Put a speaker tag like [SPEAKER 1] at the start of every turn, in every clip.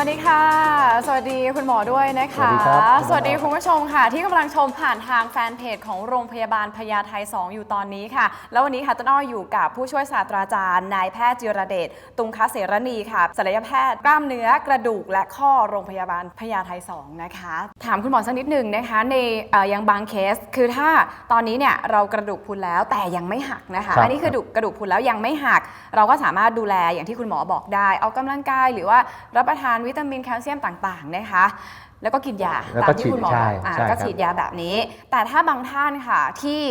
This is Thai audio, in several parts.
[SPEAKER 1] ดีค่ะ สวัสดีคุณหมอด้วยนะคะ
[SPEAKER 2] สวัสดีครับ
[SPEAKER 1] สวัสดีคุณผู้ชมค่ะ ที่กำลังชมผ่านทางแฟนเพจของโรงพยาบาลพญาไท 2 อยู่ตอนนี้ค่ะ แล้ววันนี้ค่ะต้นอ้ออยู่กับผู้ช่วยศาสตราจารย์นายแพทย์จิรเดชตุงคเสรณีค่ะศัลยแพทย์กล้ามเนื้อกระดูกและข้อโรงพยาบาลพญาไท 2 นะคะ ถามคุณหมอสักนิดหนึ่งนะคะ ในเอ่อยังบางเคสคือถ้าตอนนี้เนี่ยเรากระดูกพรุนแล้วแต่ยังไม่หักนะคะ
[SPEAKER 2] ครับ
[SPEAKER 1] อันนี้คือ กระดูกกระดูกพรุนแล้วยังไม่หัก เราก็สามารถดูแลอย่างที่คุณหมอบอกได้ออกกำลังกายหรือว่ารับประทานวิตามินแคลเซียมต่างๆนะคะแล้วก็กินยา
[SPEAKER 2] แล้ว
[SPEAKER 1] ตา
[SPEAKER 2] ก็
[SPEAKER 1] มที่คุณหมอ
[SPEAKER 2] ฉีดใช่
[SPEAKER 1] บอกอ่า
[SPEAKER 2] ใช่
[SPEAKER 1] ก็
[SPEAKER 2] ครับ
[SPEAKER 1] ฉีดยาแบบนี้ แต่ถ้าบางท่านค่ะที่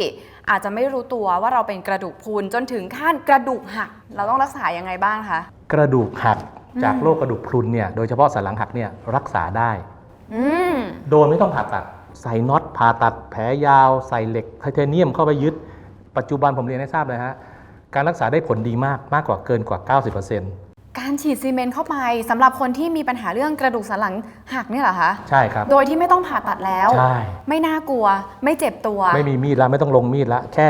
[SPEAKER 1] อาจจะไม่รู้ตัวว่าเราเป็นกระดูกพรุนจนถึงขั้นกระดูกหัก เราต้องรักษายังไงบ้างคะ
[SPEAKER 2] กระดูกหักจาก
[SPEAKER 1] อืม
[SPEAKER 2] โรคกระดูกพรุนเนี่ยโดยเฉพาะสันหลังหักเนี่ยรักษาได้
[SPEAKER 1] อืม
[SPEAKER 2] โดยไม่ต้องผ่าตัด ใส่น็อตผ่าตัดแผลยาว ใส่เหล็กไทเทเนียมเข้าไปยึด ปัจจุบันผมเรียนให้ทราบเลยฮะ การรักษาได้ผลดีมากมากกว่าเกินกว่า 90%
[SPEAKER 1] การฉีดซีเมนต์เข้าไปสำหรับคนที่มีปัญหาเรื่องกระดูกสันหลังหักเนี่ยเหรอคะ
[SPEAKER 2] ใช่ครับ
[SPEAKER 1] โดยที่ไม่ต้องผ่าตัดแล้ว
[SPEAKER 2] ใช่
[SPEAKER 1] ไม่น่ากลัว ไม่เจ็บตัว
[SPEAKER 2] ไม่มีมีดแล้วไม่ต้องลงมีดแล้วแค่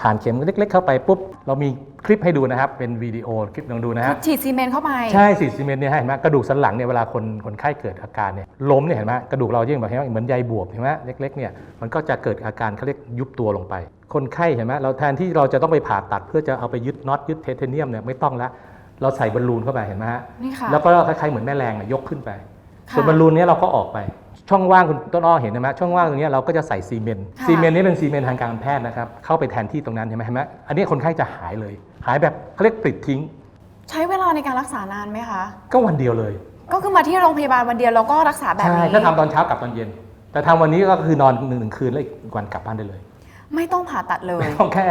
[SPEAKER 2] ผ่านเข็มเล็ก ๆ เข้าไปปุ๊บ เรามีคลิปให้ดูนะครับ เป็นวิดีโอคลิปลองดูนะฮะ
[SPEAKER 1] ฉีดซีเมนต์เข้าไป
[SPEAKER 2] ใช่สีซีเมนต์เนี่ยเห็นไหมกระดูกสันหลังเนี่ยเวลาคนคนไข้เกิดอาการเนี่ยล้มเนี่ยเห็นไหมกระดูกเรายิ่งแบบเห็นไหมเหมือนใยบวบเห็นไหมเล็กๆเนี่ยมันก็จะเกิดอาการเขาเรียกยุบตัวลงไป คนไข้เห็นไหมเราแทนที่เราจะต้องไปผ่าตัดเพื่อจะเอาไปยึดน็อตยึดไทเทเนียมเนี่ยไม่ต้องละ เราใส่บอลลูนเข้าไปเห็นไหมฮะ
[SPEAKER 1] นี่ค่ะ
[SPEAKER 2] แล้วก็คล้ายๆเหมือนแม่แรงเนี่ยยกขึ้นไป
[SPEAKER 1] ค่ะ
[SPEAKER 2] ส่วนบอลลูนเนี้เราก็ออกไป ช่องว่างคุณต้นอ้อเห็นไหมช่องว่างตรงเนี้ยเราก็จะใส่ซีเมนต์
[SPEAKER 1] ค่ะ
[SPEAKER 2] ซีเมนต์นี้เป็นซีเมนต์ทางการแพทย์นะครับเข้าไปแทนที่ตรงนั้นเห็นไหมเห็นไหมอันนี้คนไข้จะหายเลย หายแบบเขาเรียกปลิดทิ้ง
[SPEAKER 1] ใช้เวลาในการรักษานานไหมคะ
[SPEAKER 2] ก็วันเดียวเลย
[SPEAKER 1] ก็คือมาที่โรงพยาบาลวันเดียวเราก็รักษาแบบ
[SPEAKER 2] ใช่
[SPEAKER 1] นี้
[SPEAKER 2] ถ้าทำตอนเช้ากลับตอนเย็น แต่ทำวันนี้ก็คือนอนหนึ่งหนึ่งคืนแล้วอีกวันกลับบ้านได้เลย
[SPEAKER 1] ไม่ต้องผ่าตัดเลย
[SPEAKER 2] ไม่ต้องแค่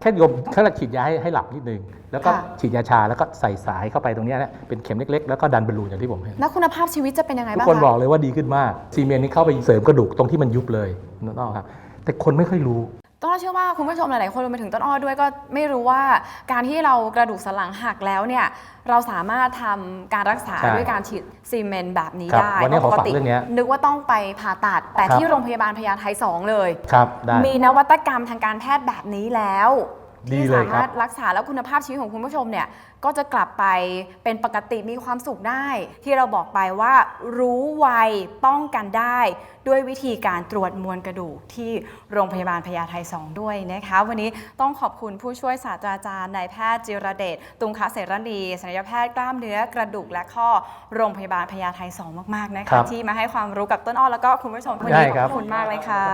[SPEAKER 2] แค่โยมแค่ฉีดยาให้ให้หลับนิดนึง แล้วก็
[SPEAKER 1] ค่ะ
[SPEAKER 2] ฉีดยาชาแล้วก็ใส่สายเข้าไปตรงเนี้ยนะเป็นเข็มเล็ก ๆ แล้วก็ดันบอลลูนอย่างที่ผมเห็น
[SPEAKER 1] แล้วคุณภาพชีวิตจะเป็นยังไง
[SPEAKER 2] ทุก
[SPEAKER 1] บ้าง
[SPEAKER 2] คน
[SPEAKER 1] คะ
[SPEAKER 2] บอกเลยว่าดีขึ้นมาก ซีเมนต์นี้เข้าไปเสริมกระดูกตรงที่มันยุบเลยนั่นเองครับแต่คนไม่ค่อยรู้
[SPEAKER 1] ต้นอ้อเชื่อว่าคุณผู้ชมหลายๆคนรวมไปถึงต้นอ้อด้วยก็ไม่รู้ว่าการที่เรากระดูกสันหลังหักแล้วเนี่ยเราสามารถทำการรักษา
[SPEAKER 2] ใช่
[SPEAKER 1] ด้วยการฉีดซีเมนต์แบบนี้
[SPEAKER 2] ครับ
[SPEAKER 1] ได้
[SPEAKER 2] วันนี้ขอฝากเรื่องเนี้ย
[SPEAKER 1] นึกว่าต้องไปผ่าตัดแต่
[SPEAKER 2] ครับ
[SPEAKER 1] ที่โรงพยาบาลพญาไท2เลย
[SPEAKER 2] ครับได้
[SPEAKER 1] มีนวัตกรรมทางการแพทย์แบบนี้แล้ว
[SPEAKER 2] ดี
[SPEAKER 1] ที่
[SPEAKER 2] เล
[SPEAKER 1] สาย
[SPEAKER 2] ครับ
[SPEAKER 1] มารถรักษาแล้วคุณภาพชีวิตของคุณผู้ชมเนี่ยก็จะกลับไปเป็นปกติมีความสุขได้ ที่เราบอกไปว่ารู้ไวป้องกันได้ ด้วยวิธีการตรวจมวลกระดูกที่โรงพยาบาลพญาไท2ด้วยนะคะวันนี้ต้องขอบคุณผู้ช่วยศาสตราจารย์นายแพทย์จิรเดชตุงคเสรณีศัลยแพทย์กล้ามเนื้อกระดูกและข้อโรงพยาบาลพญาไท2มากๆนะ
[SPEAKER 2] ครั
[SPEAKER 1] คะ
[SPEAKER 2] บ
[SPEAKER 1] ที่มาให้ความรู้กับต้นอ้อแล้วก็คุณผู้ชมวัน
[SPEAKER 2] ได้
[SPEAKER 1] นี้ข
[SPEAKER 2] ครั
[SPEAKER 1] อ
[SPEAKER 2] บบ
[SPEAKER 1] คุณมากเลยค่ะ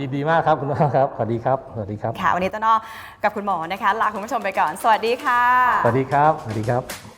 [SPEAKER 2] ยินดีมากครับคุณน้องครับ สวัสดีครับ สวัสดีครับ
[SPEAKER 1] ค่ะวันนี้ต้นอ้อกับคุณหมอนะคะลาคุณผู้ชมไปก่อน สวัสดีค่ะ
[SPEAKER 2] สวัสดีครับ สวัสดีครับ